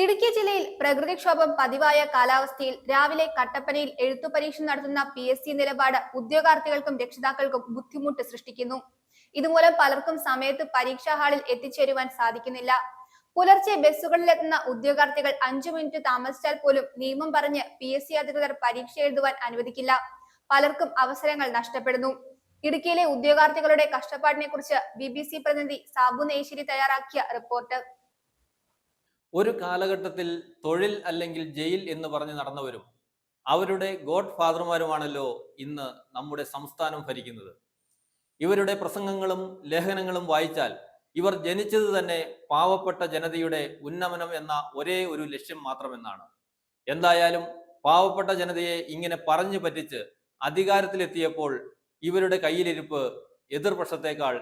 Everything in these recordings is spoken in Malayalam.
ഇടുക്കി ജില്ലയിൽ പ്രകൃതിക്ഷോഭം പതിവായ കാലാവസ്ഥയിൽ രാവിലെ കട്ടപ്പനയിൽ എഴുത്തു പരീക്ഷ നടത്തുന്ന പി എസ് സി നിലപാട് ഉദ്യോഗാർത്ഥികൾക്കും രക്ഷിതാക്കൾക്കും ബുദ്ധിമുട്ട് സൃഷ്ടിക്കുന്നു. ഇതുമൂലം പലർക്കും സമയത്ത് പരീക്ഷാ ഹാളിൽ എത്തിച്ചേരുവാൻ സാധിക്കുന്നില്ല. പുലർച്ചെ ബസ്സുകളിലെത്തുന്ന ഉദ്യോഗാർത്ഥികൾ അഞ്ചു മിനിറ്റ് താമസിച്ചാൽ പോലും നിയമം പറഞ്ഞ് പി എസ് സി അധികൃതർ പരീക്ഷ എഴുതുവാൻ അനുവദിക്കില്ല. പലർക്കും അവസരങ്ങൾ നഷ്ടപ്പെടുന്നു. ഇടുക്കിയിലെ ഉദ്യോഗാർത്ഥികളുടെ കഷ്ടപ്പാടിനെ കുറിച്ച് ബി ബി സി പ്രതിനിധി സാബു നേശ്ശേരി തയ്യാറാക്കിയ റിപ്പോർട്ട്. ഒരു കാലഘട്ടത്തിൽ തൊഴിൽ അല്ലെങ്കിൽ ജയിൽ എന്ന് പറഞ്ഞ് നടന്നവരും അവരുടെ ഗോഡ് ഫാദർമാരുമാണല്ലോ ഇന്ന് നമ്മുടെ സംസ്ഥാനം ഭരിക്കുന്നത്. ഇവരുടെ പ്രസംഗങ്ങളും ലേഖനങ്ങളും വായിച്ചാൽ ഇവർ ജനിച്ചത് തന്നെ പാവപ്പെട്ട ജനതയുടെ ഉന്നമനം എന്ന ഒരേ ഒരു ലക്ഷ്യം മാത്രമെന്നാണ്. എന്തായാലും പാവപ്പെട്ട ജനതയെ ഇങ്ങനെ പറഞ്ഞു പറ്റിച്ച് അധികാരത്തിലെത്തിയപ്പോൾ ഇവരുടെ കയ്യിലിരിപ്പ് എതിർപക്ഷത്തേക്കാൾ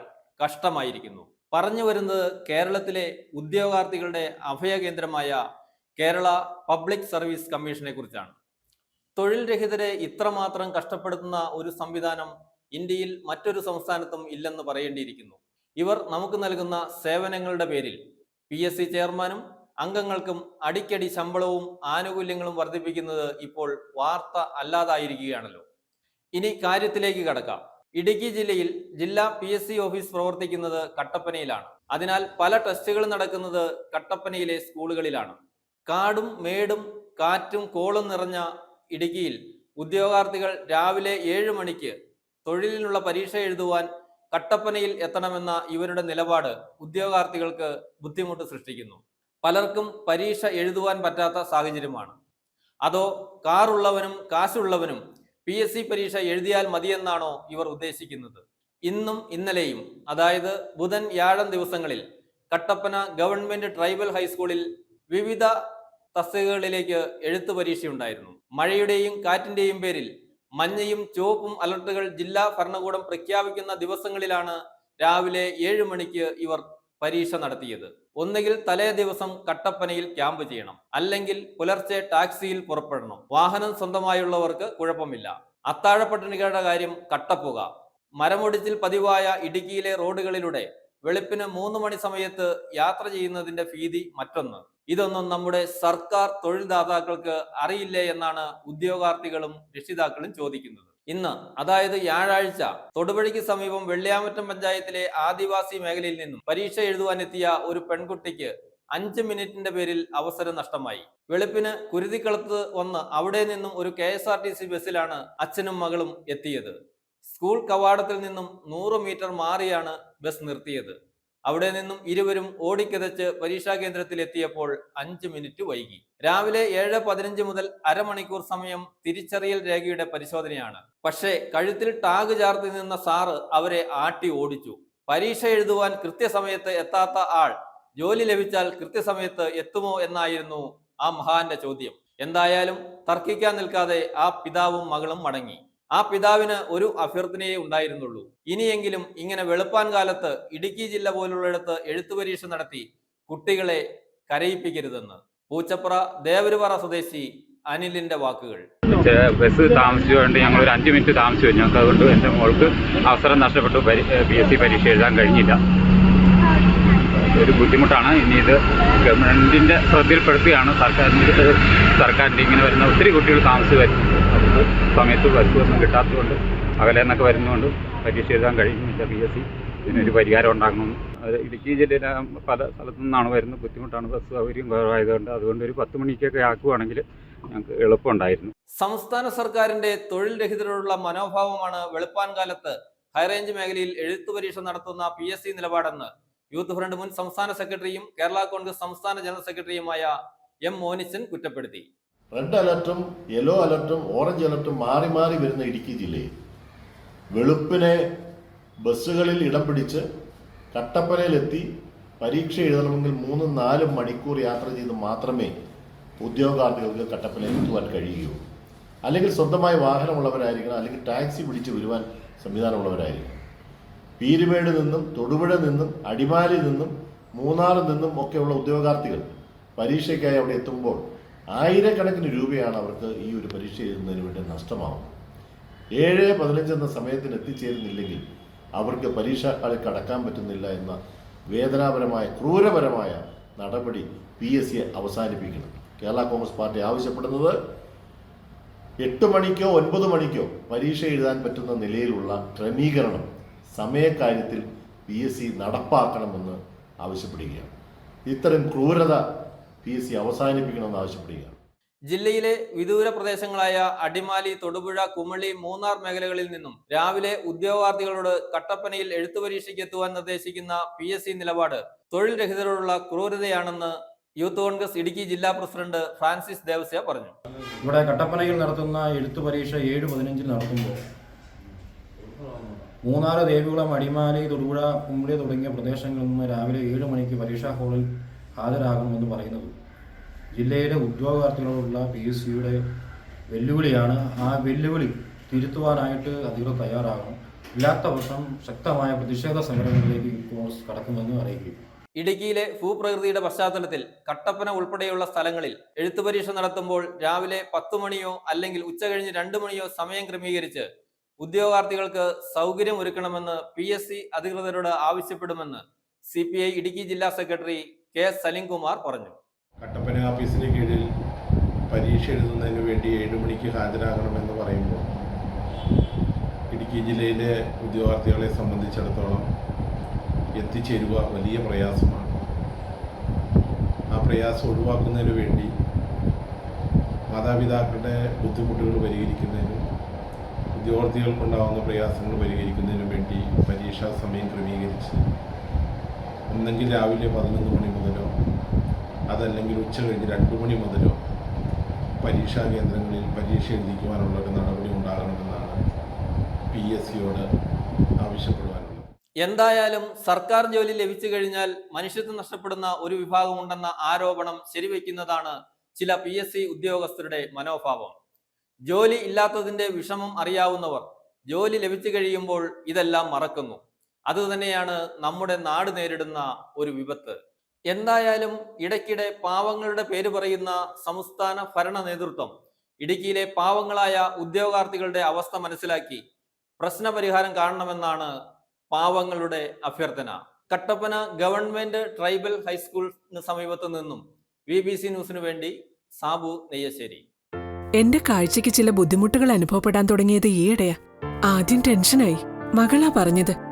കഷ്ടമായിരിക്കുന്നു. പറഞ്ഞു വരുന്നത് കേരളത്തിലെ ഉദ്യോഗാർത്ഥികളുടെ അഭയകേന്ദ്രമായ കേരള പബ്ലിക് സർവീസ് കമ്മീഷനെ കുറിച്ചാണ്. തൊഴിൽ രഹിതരെ ഇത്രമാത്രം കഷ്ടപ്പെടുത്തുന്ന ഒരു സംവിധാനം ഇന്ത്യയിൽ മറ്റൊരു സംസ്ഥാനത്തും ഇല്ലെന്ന് പറയേണ്ടിയിരിക്കുന്നു. ഇവർ നമുക്ക് നൽകുന്ന സേവനങ്ങളുടെ പേരിൽ പി എസ് സി ചെയർമാനും അംഗങ്ങൾക്കും അടിക്കടി ശമ്പളവും ആനുകൂല്യങ്ങളും വർദ്ധിപ്പിക്കുന്നത് ഇപ്പോൾ വാർത്ത അല്ലാതായിരിക്കുകയാണല്ലോ. ഇനി കാര്യത്തിലേക്ക് കടക്കാം. ഇടുക്കി ജില്ലയിൽ ജില്ലാ പി എസ് സി ഓഫീസ് പ്രവർത്തിക്കുന്നത് കട്ടപ്പനയിലാണ്. അതിനാൽ പല ടെസ്റ്റുകളും നടക്കുന്നത് കട്ടപ്പനയിലെ സ്കൂളുകളിലാണ്. കാടും മേടും കാറ്റും കോളും നിറഞ്ഞ ഇടുക്കിയിൽ ഉദ്യോഗാർത്ഥികൾ രാവിലെ ഏഴ് മണിക്ക് തൊഴിലിനുള്ള പരീക്ഷ എഴുതുവാൻ കട്ടപ്പനയിൽ എത്തണമെന്ന ഇവരുടെ നിലപാട് ഉദ്യോഗാർത്ഥികൾക്ക് ബുദ്ധിമുട്ട് സൃഷ്ടിക്കുന്നു. പലർക്കും പരീക്ഷ എഴുതുവാൻ പറ്റാത്ത സാഹചര്യമാണ്. അതോ കാറുള്ളവനും കാശുള്ളവനും പി എസ് സി പരീക്ഷ എഴുതിയാൽ മതിയെന്നാണോ ഇവർ ഉദ്ദേശിക്കുന്നത്? ഇന്നും ഇന്നലെയും അതായത് ബുധൻ വ്യാഴം ദിവസങ്ങളിൽ കട്ടപ്പന ഗവൺമെന്റ് ട്രൈബൽ ഹൈസ്കൂളിൽ വിവിധ തസ്തികകളിലേക്ക് എഴുത്തു പരീക്ഷയുണ്ടായിരുന്നു മഴയുടെയും കാറ്റിന്റെയും പേരിൽ മഞ്ഞയും ചുവപ്പും അലർട്ടുകൾ ജില്ലാ ഭരണകൂടം പ്രഖ്യാപിക്കുന്ന ദിവസങ്ങളിലാണ് രാവിലെ ഏഴ് മണിക്ക് ഇവർ പരീക്ഷ നടത്തിയത്. ഒന്നുകിൽ തലേ ദിവസം കട്ടപ്പനയിൽ ക്യാമ്പ് ചെയ്യണം. അല്ലെങ്കിൽ പുലർച്ചെ ടാക്സിയിൽ പുറപ്പെടണം. വാഹനം സ്വന്തമായുള്ളവർക്ക് കുഴപ്പമില്ല. അത്താഴപ്പട്ടിണികളുടെ കാര്യം കട്ടപ്പുക. മരമൊടിച്ചിൽ പതിവായ ഇടുക്കിയിലെ റോഡുകളിലൂടെ വെളുപ്പിന് മൂന്ന് മണി സമയത്ത് യാത്ര ചെയ്യുന്നതിന്റെ ഭീതി മറ്റൊന്ന്. ഇതൊന്നും നമ്മുടെ സർക്കാർ തൊഴിൽദാതാക്കൾക്ക് അറിയില്ലേ എന്നാണ് ഉദ്യോഗാർത്ഥികളും രക്ഷിതാക്കളും ചോദിക്കുന്നത്. ഇന്ന് അതായത് വ്യാഴാഴ്ച തൊടുപുഴയ്ക്ക് സമീപം വെള്ളിയാമറ്റം പഞ്ചായത്തിലെ ആദിവാസി മേഖലയിൽ നിന്നും പരീക്ഷ എഴുതുവാനെത്തിയ ഒരു പെൺകുട്ടിക്ക് അഞ്ച് മിനിറ്റിന്റെ പേരിൽ അവസരം നഷ്ടമായി. വെളുപ്പിന് കുരുതിക്കളത്ത് വന്ന് അവിടെ നിന്നും ഒരു K S R T C ബസ്സിലാണ് അച്ഛനും മകളും എത്തിയത്. സ്കൂൾ കവാടത്തിൽ നിന്നും നൂറ് മീറ്റർ മാറിയാണ് ബസ് നിർത്തിയത്. അവിടെ നിന്നും ഇരുവരും ഓടിക്കതച്ച് പരീക്ഷാ കേന്ദ്രത്തിൽ എത്തിയപ്പോൾ അഞ്ച് മിനിറ്റ് വൈകി. രാവിലെ ഏഴ് പതിനഞ്ച് മുതൽ അരമണിക്കൂർ സമയം തിരിച്ചറിയൽ രേഖയുടെ പരിശോധനയാണ്. പക്ഷേ കഴുത്തിൽ ടാഗ് ചാർത്തി നിന്ന സാറ് അവരെ ആട്ടി ഓടിച്ചു. പരീക്ഷ എഴുതുവാൻ കൃത്യസമയത്ത് എത്താത്ത ആൾ ജോലി ലഭിച്ചാൽ കൃത്യസമയത്ത് എത്തുമോ എന്നായിരുന്നു ആ മഹാന്റെ ചോദ്യം. എന്തായാലും തർക്കിക്കാൻ നിൽക്കാതെ ആ പിതാവും മകളും മടങ്ങി. ആ പിതാവിന് ഒരു അഭ്യർത്ഥനയേ ഉണ്ടായിരുന്നുള്ളൂ. ഇനിയെങ്കിലും ഇങ്ങനെ വെളുപ്പാൻ കാലത്ത് ഇടുക്കി ജില്ല പോലുള്ളിടത്ത് എഴുത്തു പരീക്ഷ നടത്തി കുട്ടികളെ കരയിപ്പിക്കരുതെന്ന്. പൂച്ചപ്ര ദേവരുപാറ സ്വദേശി അനിലിന്റെ വാക്കുകൾ. ബസ് താമസിച്ചുകൊണ്ട് ഞങ്ങൾ ഒരു അഞ്ച് മിനിറ്റ് താമസിച്ചു. ഞങ്ങൾക്ക് അതുകൊണ്ട് എന്റെ മോൾക്ക് അവസരം നഷ്ടപ്പെട്ടു. പി എസ് സി പരീക്ഷ എഴുതാൻ കഴിഞ്ഞില്ല. ഒരു ബുദ്ധിമുട്ടാണ്. ഇനി ഇത് ഗവൺമെന്റിന്റെ ശ്രദ്ധയിൽപ്പെടുത്തിയാണ് സർക്കാരിന്റെ സർക്കാരിന്റെ ഇങ്ങനെ വരുന്ന ഒത്തിരി കുട്ടികൾ താമസിച്ച് വരുന്നുണ്ട് അതുകൊണ്ട് സമയത്ത് ഒന്നും കിട്ടാത്തതുകൊണ്ട് അകലെ നിന്നൊക്കെ വരുന്നതുകൊണ്ട് പരീക്ഷ എഴുതാൻ കഴിയുന്നില്ല പി എസ് സി. ഇതിനൊരു പരിഹാരം ഉണ്ടാകണമെന്ന് അത് ഇടുക്കി ജില്ലയിലെ പല സ്ഥലത്തു നിന്നാണ് വരുന്നത്. ബുദ്ധിമുട്ടാണ്. ബസ് സൗകര്യം കുറവായതുകൊണ്ട് അതുകൊണ്ട് ഒരു പത്ത് മണിക്കൊക്കെ ആക്കുവാണെങ്കിൽ ഞങ്ങൾക്ക് എളുപ്പമുണ്ടായിരുന്നു. സംസ്ഥാന സർക്കാരിന്റെ തൊഴിൽ രഹിതരോടുള്ള മനോഭാവമാണ് വെളുപ്പാൻ കാലത്ത് ഹൈറേഞ്ച് മേഖലയിൽ എഴുത്തു പരീക്ഷ നടത്തുന്ന പി എസ് സി നിലപാടെന്ന്. യൂത്ത് ഫ്രണ്ട് മുൻ സംസ്ഥാന സെക്രട്ടറിയും കേരള കോൺഗ്രസ് സംസ്ഥാന ജനറൽ സെക്രട്ടറിയുമായ എം മോനിസൻ കുറ്റപ്പെടുത്തി. റെഡ് അലർട്ടും യെല്ലോ അലർട്ടും ഓറഞ്ച് അലർട്ടും മാറി മാറി വരുന്ന ഇടുക്കി ജില്ലയിൽ. വെളുപ്പിനെ ബസ്സുകളിൽ ഇടം പിടിച്ച് കട്ടപ്പനയിലെത്തി പരീക്ഷ എഴുതണമെങ്കിൽ മൂന്നും നാലും മണിക്കൂർ യാത്ര ചെയ്ത് മാത്രമേ ഉദ്യോഗാർത്ഥികൾക്ക് കട്ടപ്പനയിൽ എത്തുവാൻ കഴിയുകയുള്ളൂ അല്ലെങ്കിൽ സ്വന്തമായി വാഹനമുള്ളവരായിരിക്കണം അല്ലെങ്കിൽ ടാക്സി പിടിച്ച് വരുവാൻ സംവിധാനമുള്ളവരായിരിക്കണം. പീരുമേട് നിന്നും തൊടുപുഴ നിന്നും അടിമാലി നിന്നും മൂന്നാറിൽ നിന്നും ഒക്കെയുള്ള ഉദ്യോഗാർത്ഥികൾ പരീക്ഷയ്ക്കായി അവിടെ എത്തുമ്പോൾ ആയിരക്കണക്കിന് രൂപയാണ് അവർക്ക് ഈ ഒരു പരീക്ഷ എഴുതുന്നതിന് വേണ്ടി നഷ്ടമാവുന്നത്. ഏഴ് പതിനഞ്ച് എന്ന സമയത്തിന് എത്തിച്ചേരുന്നില്ലെങ്കിൽ അവർക്ക് പരീക്ഷാ ഹാളിൽ കടക്കാൻ പറ്റുന്നില്ല എന്ന വേദനാപരമായ ക്രൂരപരമായ നടപടി പി എസ് സി അവസാനിപ്പിക്കണം. കേരള കോൺഗ്രസ് പാർട്ടി ആവശ്യപ്പെടുന്നത് എട്ട് മണിക്കോ ഒൻപത് മണിക്കോ പരീക്ഷ എഴുതാൻ പറ്റുന്ന നിലയിലുള്ള ക്രമീകരണം സമയക്കാര്യത്തിൽ പി എസ് സി നടപ്പാക്കണമെന്ന് ആവശ്യപ്പെടുകയാണ്. ഇത്തരം ക്രൂരത പി എസ് സി അവസാനിപ്പിക്കണമെന്ന് ആവശ്യപ്പെടുകയാണ്. ജില്ലയിലെ വിദൂര പ്രദേശങ്ങളായ അടിമാലി തൊടുപുഴ കുമളി മൂന്നാർ മേഖലകളിൽ നിന്നും രാവിലെ ഉദ്യോഗാർത്ഥികളോട് കട്ടപ്പനയിൽ എഴുത്തു പരീക്ഷയ്ക്ക് എത്തുവാൻ നിർദ്ദേശിക്കുന്ന പി എസ് സി നിലപാട് തൊഴിൽ രഹിതരോടുള്ള ക്രൂരതയാണെന്ന് യൂത്ത് കോൺഗ്രസ് ഇടുക്കി ജില്ലാ പ്രസിഡന്റ് ഫ്രാൻസിസ് ദേവസ്യ പറഞ്ഞു. ഇവിടെ കട്ടപ്പനയിൽ നടത്തുന്ന എഴുത്തു പരീക്ഷ ഏഴ് പതിനഞ്ചിൽ നടത്തുമ്പോൾ മൂന്നാറ് ദേവികുളം അടിമാലി തൊടുപുഴ കുമളി തുടങ്ങിയ പ്രദേശങ്ങളിൽ നിന്ന് രാവിലെ ഏഴ് മണിക്ക് പരീക്ഷാ ഹാളിൽ ഹാജരാകണമെന്ന് പറയുന്നത്. ജില്ലയിലെ ഉദ്യോഗാർത്ഥികളോടുള്ള പി എസ് സിയുടെ വെല്ലുവിളിയാണ് ആ വെല്ലുവിളി തിരുത്തുവാനായിട്ട് അധികൃതർ തയ്യാറാകണം. ഇല്ലാത്ത പക്ഷം ശക്തമായ പ്രതിഷേധ സമരങ്ങളിലേക്ക് കോൺഗ്രസ് കടക്കുമെന്ന് അറിയിക്കും. ഇടുക്കിയിലെ ഭൂപ്രകൃതിയുടെ പശ്ചാത്തലത്തിൽ കട്ടപ്പന ഉൾപ്പെടെയുള്ള സ്ഥലങ്ങളിൽ എഴുത്തു പരീക്ഷ നടത്തുമ്പോൾ രാവിലെ പത്തു മണിയോ അല്ലെങ്കിൽ ഉച്ച കഴിഞ്ഞ് രണ്ടു മണിയോ സമയം ക്രമീകരിച്ച് ഉദ്യോഗാർത്ഥികൾക്ക് സൗകര്യം ഒരുക്കണമെന്ന് പി എസ് സി അധികൃതരോട് ആവശ്യപ്പെടുമെന്ന് സി പി ഐ ഇടുക്കി ജില്ലാ സെക്രട്ടറി കെ സലിംകുമാർ പറഞ്ഞു. കട്ടപ്പന ഓഫീസിന് കീഴിൽ പരീക്ഷ എഴുതുന്നതിന് വേണ്ടി ഏഴ് മണിക്ക് ഹാജരാകണമെന്ന് പറയുമ്പോൾ ഇടുക്കി ജില്ലയിലെ ഉദ്യോഗാർത്ഥികളെ സംബന്ധിച്ചിടത്തോളം എത്തിച്ചേരുക വലിയ പ്രയാസമാണ്. ആ പ്രയാസം ഒഴിവാക്കുന്നതിന് വേണ്ടി മാതാപിതാക്കളുടെ ബുദ്ധിമുട്ടുകൾ പരിഹരിക്കുന്നതിനും ഉദ്യോഗാർത്ഥികൾക്കുണ്ടാകുന്ന പ്രയാസങ്ങൾ പരിഹരിക്കുന്നതിനും വേണ്ടി പരീക്ഷാ സമയം ക്രമീകരിച്ച് ഒന്നെങ്കിൽ രാവിലെ പതിനൊന്ന് മണി മുതലോ അതല്ലെങ്കിൽ ഉച്ച കഴിഞ്ഞ് രണ്ട് മണി മുതലോ പരീക്ഷാ കേന്ദ്രങ്ങളിൽ പരീക്ഷ എഴുതിക്കുവാനുള്ള ഒരു നടപടി ഉണ്ടാകണമെന്നാണ് പി എസ് സിയോട് ആവശ്യപ്പെടുവാനുള്ളത്. എന്തായാലും സർക്കാർ ജോലി ലഭിച്ചു കഴിഞ്ഞാൽ മനുഷ്യത്വം നഷ്ടപ്പെടുന്ന ഒരു വിഭാഗം ഉണ്ടെന്ന ആരോപണം ശരിവെക്കുന്നതാണ് ചില പി എസ് സി ഉദ്യോഗസ്ഥരുടെ മനോഭാവം. ജോലി ഇല്ലാത്തതിന്റെ വിഷമം അറിയാവുന്നവർ ജോലി ലഭിച്ചു കഴിയുമ്പോൾ ഇതെല്ലാം മറക്കുന്നു. അതുതന്നെയാണ് നമ്മുടെ നാട് നേരിടുന്ന ഒരു വിപത്ത്. എന്തായാലും ഇടയ്ക്കിടെ പാവങ്ങളുടെ പേര് പറയുന്ന സംസ്ഥാന ഭരണ നേതൃത്വം ഇടുക്കിയിലെ പാവങ്ങളായ ഉദ്യോഗാർത്ഥികളുടെ അവസ്ഥ മനസ്സിലാക്കി പ്രശ്നപരിഹാരം കാണണമെന്നാണ് പാവങ്ങളുടെ അഭ്യർത്ഥന. കട്ടപ്പന ഗവൺമെന്റ് ട്രൈബൽ ഹൈസ്കൂളിന് സമീപത്തു നിന്നും വി ബി സി ന്യൂസിനു വേണ്ടി സാബു നെയ്യശ്ശേരി. എന്റെ കാഴ്ചയ്ക്ക് ചില ബുദ്ധിമുട്ടുകൾ അനുഭവപ്പെടാൻ തുടങ്ങിയത് ഈയിടെയാ. ആദ്യം ടെൻഷനായി മകളാ പറഞ്ഞത്.